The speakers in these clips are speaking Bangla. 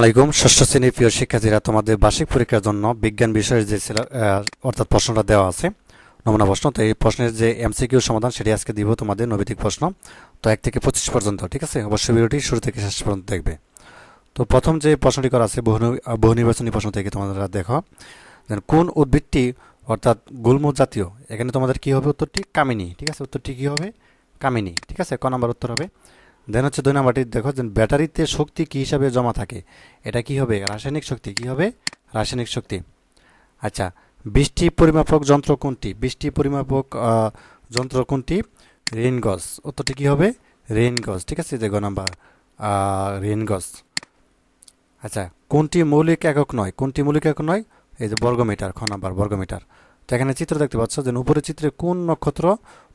আলাইকুম। ষষ্ঠ শ্রেণির প্রিয় শিক্ষার্থীরা, তোমাদের বার্ষিক পরীক্ষার জন্য বিজ্ঞান বিষয়ের যে অর্থাৎ প্রশ্নটা দেওয়া আছে, নমুনা প্রশ্ন। তো এই প্রশ্নের যে এমসিকিউ সমাধান, সেটি আজকে দিব তোমাদের নৈতিক প্রশ্ন। তো এক থেকে পঁচিশ পর্যন্ত, ঠিক আছে? অবশ্যই ভিডিওটি শুরু থেকে শেষ পর্যন্ত দেখবে। তো প্রথম যে প্রশ্নটি করা আছে, বহু বহু নির্বাচনী প্রশ্ন থেকে তোমাদের দেখো। কোন উদ্ভিদটি, অর্থাৎ গুল্ম জাতীয়, এখানে তোমাদের কি হবে উত্তরটি? কামিনী, ঠিক আছে? উত্তরটি কি হবে? কামিনী, ঠিক আছে? ক নাম্বার উত্তর হবে? দেন হচ্ছে দুই নাম্বারটি, দেখো যে ব্যাটারিতে শক্তি কি হিসাবে জমা থাকে? এটা কি হবে? রাসায়নিক শক্তি। কি হবে? রাসায়নিক শক্তি। আচ্ছা বৃষ্টি পরিমাপক যন্ত্র কোনটি? বৃষ্টি পরিমাপক যন্ত্র কোনটি? রেইন গজ। উত্তরটি কি হবে? রেইন গজ। ঠিক আছে যে নাম্বার রেইন গজ। আচ্ছা কোনটি মৌলিক একক নয়? কোনটি মৌলিক একক নয়? এই যে বর্গমিটার, খ নাম্বার বর্গমিটার। তো এখানে চিত্র দেখতে পাচ্ছ যে উপরের চিত্রে কোন নক্ষত্র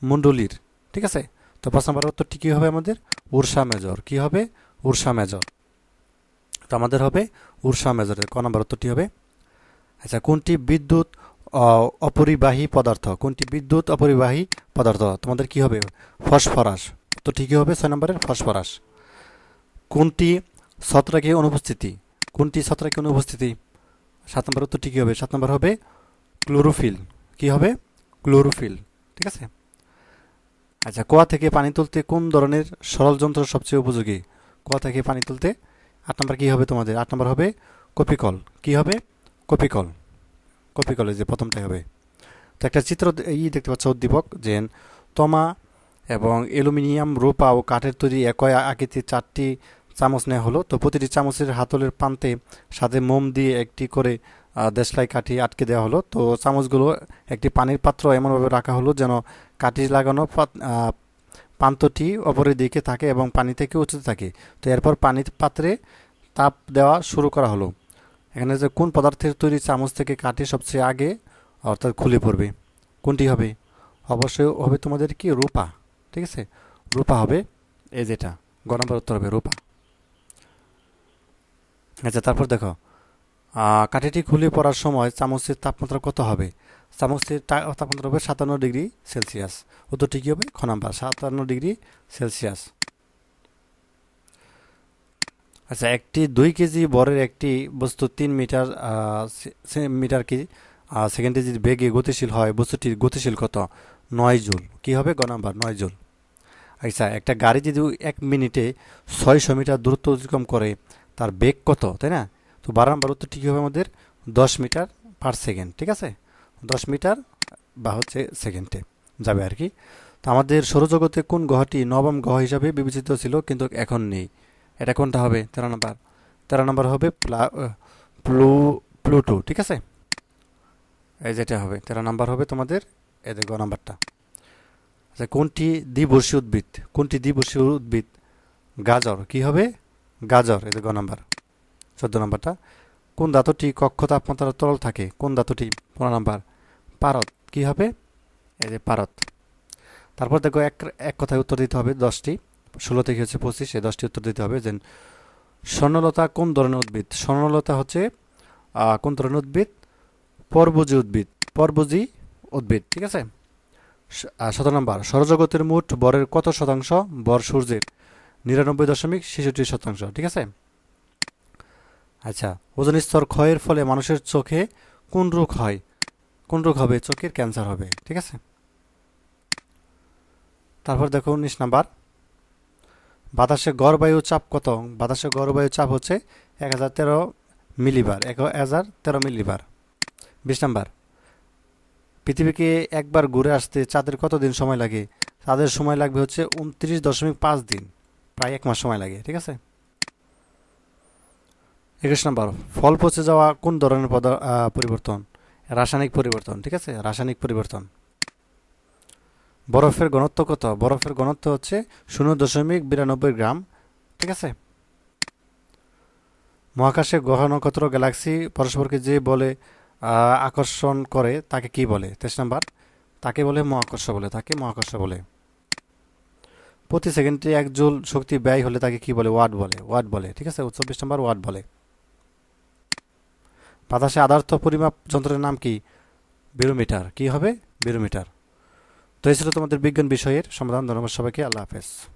মণ্ডলীর? ঠিক আছে? তো পাঁচ নাম্বার উত্তরটি কী হবে আমাদের? Ursa Major. কি হবে? Ursa Major. তো আমাদের হবে উর্ষা মেজরের ক নাম্বার উত্তরটি হবে? আচ্ছা কোনটি বিদ্যুৎ অপরিবাহী পদার্থ? কোনটি বিদ্যুৎ, অপরিবাহী পদার্থ? তোমাদের কি হবে? ফসফরাস। তো ঠিকই হবে? ছয় নম্বরের ফসফরাস। কোনটি ছত্রাকে অনুপস্থিতি? কোনটি ছত্রাকে অনুপস্থিতি? সাত নম্বর উত্তর ঠিকই হবে? সাত নম্বর হবে ক্লোরোফিল। কি হবে? ক্লোরোফিল। ঠিক আছে? আচ্ছা কুয়া থেকে পানি তুলতে কোন ধরনের সরল যন্ত্র সবচেয়ে উপযোগী? কুয়া থেকে পানি তুলতে আট নম্বর কী হবে তোমাদের? আট নম্বর হবে কপিকল। কি হবে? কপিকল। কপিকলে যে প্রথমটাই হবে। তো একটা চিত্র ই দেখতে পাচ্ছ উদ্দীপক, যে তমা এবং অ্যালুমিনিয়াম, রূপা ও কাঠের তৈরি একই আকৃতির চারটি চামচ নেওয়া হলো। তো প্রতিটি চামচের হাতলের প্রান্তে সাথে মোম দিয়ে একটি করে দেশলাই কাঠি আটকে দেওয়া হলো। তো চামচগুলো একটি পানির পাত্র এমনভাবে রাখা হলো যেন কাঠি লাগানো প্রান্তটি অপরের দিকে থাকে এবং পানি থেকে উঁচুতে থাকে। তো এরপর পানির পাত্রে তাপ দেওয়া শুরু করা হলো। এখানে যে কোন পদার্থের তৈরি চামচ থেকে কাঠি সবচেয়ে আগে, অর্থাৎ খুলে পড়বে, কোনটি হবে? অবশ্যই হবে তোমাদের কি? রূপা, ঠিক আছে? রূপা হবে এই যেটা, গ নম্বর উত্তর হবে রূপা। আচ্ছা তারপর দেখো কাঠিটি খুলে পড়ার সময় চামচের তাপমাত্রা কত হবে? চামচের তাপমাত্রা হবে সাতান্ন ডিগ্রি সেলসিয়াস। উত্তরটি কী হবে? খ নাম্বার, সাতান্ন ডিগ্রি সেলসিয়াস। আচ্ছা একটি দুই কেজি বরের একটি বস্তু তিন মিটার মিটার কি সেকেন্ডে যদি বেগে গতিশীল হয়, বস্তুটির গতিশীল কত? নয় জুল। কি হবে? গ নাম্বার, নয় জুল। আচ্ছা একটা গাড়ি যদি এক মিনিটে ছয়শো মিটার দূরত্ব অতিক্রম করে, তার বেগ কত? তাই না? তো বারো নম্বর উত্তর ঠিক হবে আমাদের দশ মিটার পার সেকেন্ড ঠিক আছে? দশ মিটার বা হচ্ছে সেকেন্ডে যাবে আর কি। তো আমাদের সৌরজগতে কোন গ্রহটি নবম গ্রহ হিসাবে বিবেচিত ছিল কিন্তু এখন নেই। এটা কোনটা হবে? তেরো নম্বর। তেরো নম্বর হবে প্লা- প্লুটো, ঠিক আছে? এই যেটা হবে। তেরো নম্বর হবে তোমাদের এদের গ নাম্বারটা। আচ্ছা কোনটি দ্বিবর্ষী উদ্ভিদ? কোনটি দ্বিবর্ষী উদ্ভিদ? গাজর। কি হবে? গাজর এদের গ নাম্বার। চোদ্দ নম্বরটা। কোন ধাতুটি কক্ষ তাপমাত্রা তরল থাকে? কোন ধাতুটি? পনেরো নম্বর। পারত কি হবে? এই যে পারত তারপর দেখো এক এক কথায় উত্তর দিতে হবে দশটি। ষোলো থেকে হচ্ছে পঁচিশ, এই দশটি উত্তর দিতে হবে যে স্বর্ণলতা কোন ধরনের উদ্ভিদ? স্বর্ণলতা হচ্ছে কোন ধরনের উদ্ভিদ? পরভোজী উদ্ভিদ। পরভোজী উদ্ভিদ, ঠিক আছে? সতেরো নম্বর। সৌরজগতের মোট বরের কত শতাংশ? বর সূর্যের। নিরানব্বই দশমিক ছেষট্টি শতাংশ, ঠিক আছে? আচ্ছা ওজন স্তর ক্ষয়ের ফলে মানুষের চোখে কোন রোগ হয়। কোন রোগ হবে, চোখের ক্যান্সার হবে, ঠিক আছে? তারপর দেখো উনিশ নাম্বার। বাতাসে গড় বায়ু চাপ কত? বাতাসে গড় বায়ু চাপ হচ্ছে এক হাজার তেরো মিলিবার, এক হাজার তেরো মিলিবার। বিশ নাম্বার। পৃথিবীকে একবার ঘুরে আসতে চাঁদের কত দিন সময় লাগে? চাঁদের সময় লাগবে হচ্ছে উনত্রিশ দশমিক পাঁচ দিন, প্রায় এক মাস সময় লাগে, ঠিক আছে? একুশ নম্বর, ফল পচে যাওয়া কোন ধরনের পদা- পরিবর্তন? রাসায়নিক পরিবর্তন, ঠিক আছে? রাসায়নিক পরিবর্তন। বরফের ঘনত্ব কত? বরফের ঘনত্ব হচ্ছে শূন্য দশমিক বিরানব্বই গ্রাম, ঠিক আছে? মহাকাশে গ্রহ নক্ষত্র গ্যালাক্সি পরস্পরকে যে বলে আকর্ষণ করে, তাকে কি বলে? তেইশ নাম্বার, তাকে বলে মহাকর্ষ বলে, তাকে মহাকর্ষ বলে। প্রতি সেকেন্ডে এক জুল শক্তি ব্যয় হলে তাকে কি বলে? ওয়াট বলে ওয়াট বলে, ঠিক আছে? চব্বিশ নম্বর ওয়াট বলে। বাতাসে আদার্থ পরিমাপ যন্ত্রের নাম কি? বেরোমিটার। কি হবে? বেরোমিটার। তো এই ছিল তোমাদের বিজ্ঞান বিষয়ের সমাধান। ধন্যবাদ সবাইকে। আল্লাহ হাফেজ।